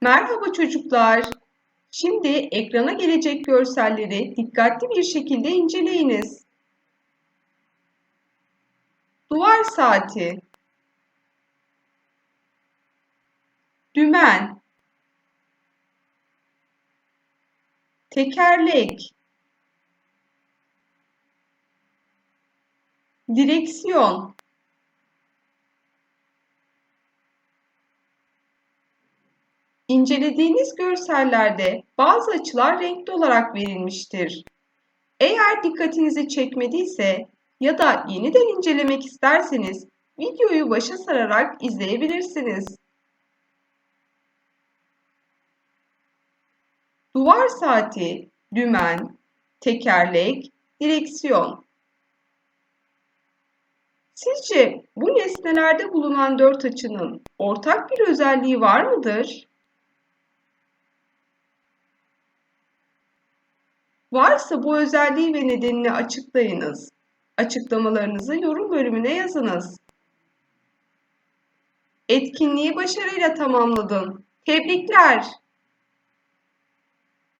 Merhaba çocuklar. Şimdi ekrana gelecek görselleri dikkatli bir şekilde inceleyiniz. Duvar saati, dümen, tekerlek, direksiyon, İncelediğiniz görsellerde bazı açılar renkli olarak verilmiştir. Eğer dikkatinizi çekmediyse ya da yeniden incelemek isterseniz videoyu başa sararak izleyebilirsiniz. Duvar saati, dümen, tekerlek, direksiyon. Sizce bu nesnelerde bulunan dört açının ortak bir özelliği var mıdır? Varsa bu özelliği ve nedenini açıklayınız. Açıklamalarınızı yorum bölümüne yazınız. Etkinliği başarıyla tamamladın. Tebrikler.